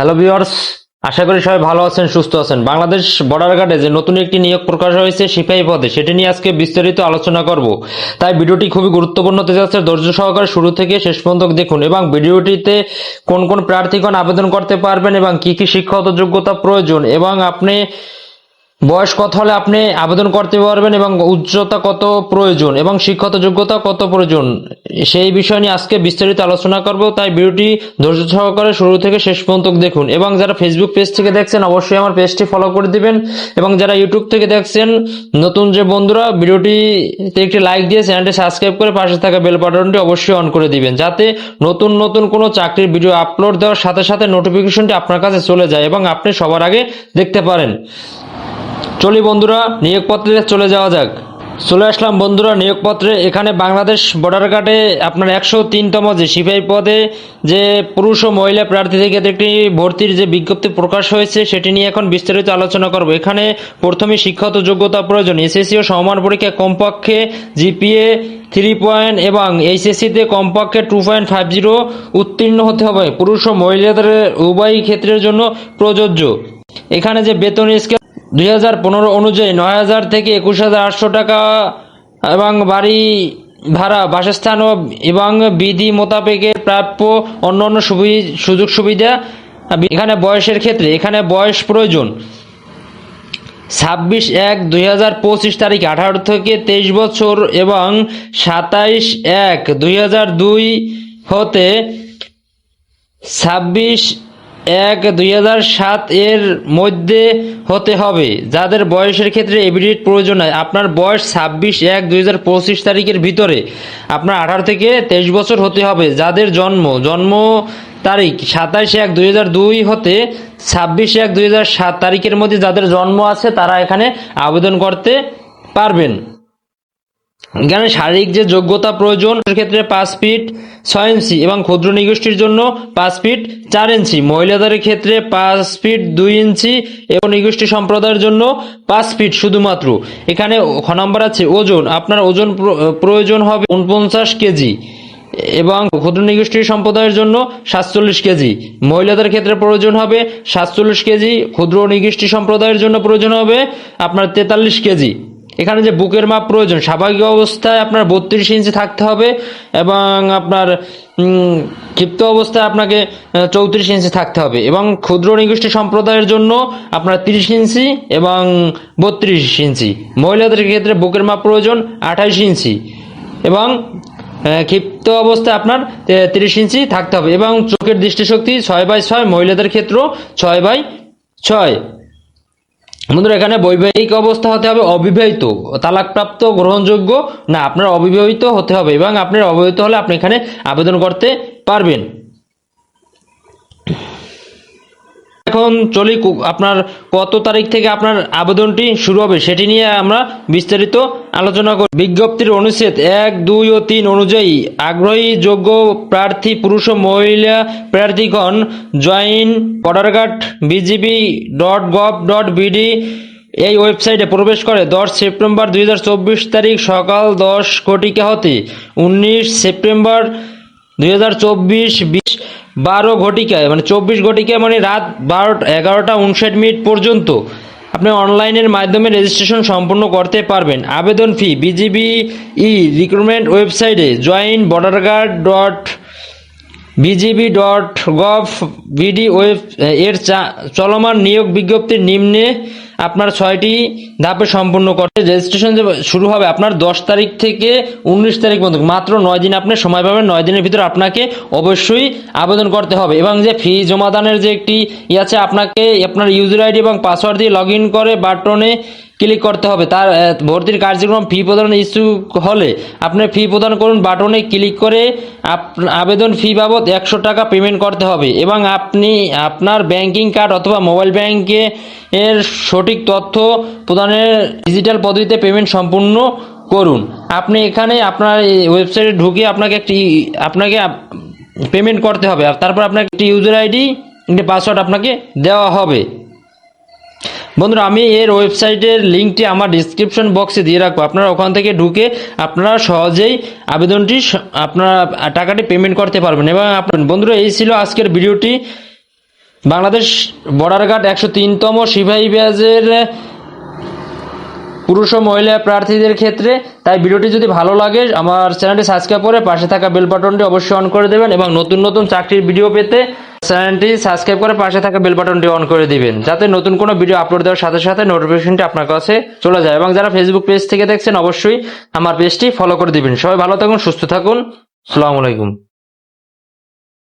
Hello viewers আশা করি সবাই ভালো আছেন, সুস্থ আছেন। বাংলাদেশ বর্ডার গার্ডে যে নতুন একটি নিয়োগ প্রকাশ হয়েছে সিপাহী পদে, সেটি নিয়ে আজকে বিস্তারিত আলোচনা করব। তাই ভিডিওটি খুবই গুরুত্বপূর্ণ হতে যাচ্ছে। ধৈর্য সহকারে শুরু থেকে শেষ পর্যন্ত দেখুন এবং ভিডিওটিতে কোন কোন প্রার্থীগণ আবেদন করতে পারবেন এবং কি কি শিক্ষাগত যোগ্যতা প্রয়োজন এবং আপনি বয়স কত হলে আপনি আবেদন করতে পারবেন এবং উচ্চতা কত প্রয়োজন এবং শিক্ষাগত যোগ্যতা কত প্রয়োজন? সেই বিষয় নিয়ে আজকে বিস্তারিত আলোচনা করব, তাই ভিডিওটি ধৈর্য সহকারে শুরু থেকে শেষ পর্যন্ত দেখুন। এবং যারা ফেসবুক পেজ থেকে দেখছেন, অবশ্যই আমার পেজটি ফলো করে দিবেন। এবং যারা ইউটিউব থেকে দেখছেন, নতুন যে বন্ধুরা, ভিডিওটিতে একটি লাইক দিয়ে চ্যানেলটি সাবস্ক্রাইব করে পাশে থাকা বেল বাটনটি অবশ্যই অন করে দিবেন, যাতে নতুন নতুন কোনো চাকরির ভিডিও আপলোড দেওয়ার সাথে সাথে নোটিফিকেশনটি আপনার কাছে চলে যায় এবং আপনি সবার আগে দেখতে পারেন। চলি বন্ধুরা, নিয়োগপত্রে চলে যাওয়া যাক। চলে আসলাম বন্ধুরা, নিয়োগপত্রে। এখানে বাংলাদেশ বর্ডার গার্ডে আপনার একশো তিনতম যে সিপাহী পদে যে পুরুষ ও মহিলা প্রার্থী থেকে একটি ভর্তির যে বিজ্ঞপ্তি প্রকাশ হয়েছে, সেটি নিয়ে এখন বিস্তারিত আলোচনা করব। এখানে প্রথমে শিক্ষাগত যোগ্যতা প্রয়োজন, এসএসসি ও সমমান পরীক্ষায় কমপক্ষে জিপিএ থ্রি পয়েন্ট এবং এইচএসসিতে কমপক্ষে টু পয়েন্ট ফাইভ জিরো উত্তীর্ণ হতে হবে। পুরুষ ও মহিলাদের উভয় ক্ষেত্রের জন্য প্রযোজ্য। এখানে যে বেতন স্কেল দুই হাজার পনেরো অনুযায়ী নয় হাজার থেকে একুশ হাজার আটশো টাকা এবং বাড়ি ভাড়া, বাসস্থান এবং বিধি মোতাবেকের প্রাপ্য অন্যান্য সুবি- সুযোগ সুবিধা এখানে বয়সের ক্ষেত্রে, এখানে বয়স প্রয়োজন। ছাব্বিশ এক দুই হাজার পঁচিশ তারিখ, আঠারো থেকে তেইশ বছর এবং সাতাইশ এক দুই হাজার দুই হতে ছাব্বিশ এক দুই সাত এর মধ্যে হতে হবে। যাদের বয়সের ক্ষেত্রে এভিডেট প্রয়োজন হয়, আপনার বয়স ছাব্বিশ এক দুই তারিখের ভিতরে আপনার আঠারো থেকে তেইশ বছর হতে হবে। যাদের জন্ম জন্ম তারিখ সাতাইশ এক দুই হাজার দুই হতে ছাব্বিশ এক দুই হাজার সাত তারিখের মধ্যে যাদের জন্ম আছে, তারা এখানে আবেদন করতে পারবেন। এখানে শারীরিক যে যোগ্যতা প্রয়োজন ক্ষেত্রে পাঁচ ফিট ছয় ইঞ্চি এবং ক্ষুদ্র নিগোষ্ঠীর জন্য পাঁচ ফিট চার ইঞ্চি। মহিলাদের ক্ষেত্রে পাঁচ ফিট দুই ইঞ্চি এবং নিগোষ্ঠী সম্প্রদায়ের জন্য পাঁচ ফিট শুধুমাত্র। এখানে খ নম্বর আছে ওজন। আপনার ওজন প্র- প্রয়োজন হবে উনপঞ্চাশ কেজি এবং ক্ষুদ্র নিগোষ্ঠী সম্প্রদায়ের জন্য সাতচল্লিশ কেজি। মহিলাদের ক্ষেত্রে প্রয়োজন হবে সাতচল্লিশ কেজি, ক্ষুদ্র নিগোষ্ঠী সম্প্রদায়ের জন্য প্রয়োজন হবে আপনার তেতাল্লিশ কেজি। এখানে যে বুকের মাপ প্রয়োজন, স্বাভাবিক অবস্থায় আপনার বত্রিশ ইঞ্চি থাকতে হবে এবং আপনার ক্ষিপ্ত অবস্থায় আপনাকে চৌত্রিশ ইঞ্চি থাকতে হবে এবং ক্ষুদ্র নিগোষ্ঠী সম্প্রদায়ের জন্য আপনার তিরিশ ইঞ্চি এবং বত্রিশ ইঞ্চি। মহিলাদের ক্ষেত্রে বুকের মাপ প্রয়োজন আঠাইশ ইঞ্চি এবং ক্ষিপ্ত অবস্থায় আপনার তিরিশ ইঞ্চি থাকতে হবে এবং চোখের দৃষ্টিশক্তি ছয় বাই ছয়, মহিলাদের ক্ষেত্রেও ছয় বাই ছয়। বন্ধুরা, এখানে বৈবাহিক অবস্থা হতে হবে অবিবাহিত, তালাকপ্রাপ্ত, গ্রহণযোগ্য। না, আপনার অবিবাহিত হতে হবে এবং আপনার অবিবাহিত হলে আপনি এখানে আবেদন করতে পারবেন। এখন চলি আপনার কত তারিখ থেকে আপনার আবেদনটি শুরু হবে সেটি নিয়ে আমরা বিস্তারিত আলোচনা করি বিজ্ঞপ্তির অনুচ্ছেদ এক, দুই ও তিন অনুযায়ী আগ্রহী যোগ্য প্রার্থী পুরুষ ও মহিলা প্রার্থীগণ join border guard BGB dot gov dot BD এই ওয়েবসাইটে প্রবেশ করে দশ সেপ্টেম্বর দুই হাজার চব্বিশ তারিখ সকাল দশ ঘটিকা হতে উনিশ সেপ্টেম্বর দুই হাজার চব্বিশ বিশ বারো ঘটিকায় মানে চব্বিশ ঘটিকায় মানে রাত বারোটা এগারোটা উনষাট মিনিট পর্যন্ত আপনি অনলাইনের মাধ্যমে রেজিস্ট্রেশন সম্পূর্ণ করতে পারবেন। আবেদন ফি বিজিবি ই রিক্রুটমেন্ট ওয়েবসাইটে join border guard dot BGB dot gov BD web এর চলমান নিয়োগ বিজ্ঞপ্তির নিম্নে আপনার ছয়টি ধাপে সম্পূর্ণ করতে রেজিস্ট্রেশন যে শুরু হবে আপনার দশ তারিখ থেকে উনিশ তারিখ পর্যন্ত। মাত্র নয় দিন আপনি সময় পাবেন, নয় দিনের ভিতরে আপনাকে অবশ্যই আবেদন করতে হবে। এবং যে ফি জমাদানের যে একটি ই আছে, আপনাকে আপনার ইউজার আইডি এবং পাসওয়ার্ড দিয়ে লগ করে বাটনে ক্লিক করতে হবে। তার ভর্তির কার্যক্রম ফি প্রদান ইস্যুক হলে আপনি ফি প্রদান করুন বাটনে ক্লিক করে আবেদন ফি বাবদ একশো টাকা পেমেন্ট করতে হবে এবং আপনি আপনার ব্যাংকিং কার্ড অথবা মোবাইল ব্যাংকে এর সঠিক তথ্য প্রদানের ডিজিটাল পদ্ধতিতে পেমেন্ট সম্পূর্ণ করুন। আপনি এখানে আপনার ওয়েবসাইটে ঢুকে আপনাকে একটি, আপনাকে পেমেন্ট করতে হবে। তারপর আপনাকে একটি ইউজার আইডি একটি পাসওয়ার্ড আপনাকে দেওয়া হবে। বন্ধুরা, আমি এর ওয়েবসাইটের লিঙ্কটি আমার ডিসক্রিপশন বক্সে দিয়ে রাখব। আপনারা ওখান থেকে ঢুকে আপনারা সহজেই আবেদনটি আপনারা টাকাটি পেমেন্ট করতে পারবেন এবং আপনার বন্ধুরা, এই ছিল আজকের ভিডিওটি। বাংলাদেশ বর্ডার গার্ড একশো তিনতম সিপাহী ব্যাজের পুরুষ ও মহিলা প্রার্থীদের ক্ষেত্রে। তাই ভিডিওটি যদি ভালো লাগে, আমার চ্যানেলটি সাবস্ক্রাইব করে পাশে থাকা বেল বাটনটি অবশ্যই অন করে দেবেন এবং নতুন নতুন চাকরির ভিডিও পেতে চ্যানেলটি সাবস্ক্রাইব করে পাশে থাকা বেল বাটনটি অন করে দিবেন, যাতে নতুন কোনো ভিডিও আপলোড দেওয়ার সাথে সাথে নোটিফিকেশনটি আপনার কাছে চলে যায়। এবং যারা ফেসবুক পেজ থেকে দেখছেন, অবশ্যই আমার পেজটি ফলো করে দিবেন। সবাই ভালো থাকুন, সুস্থ থাকুন। আসসালামু আলাইকুম।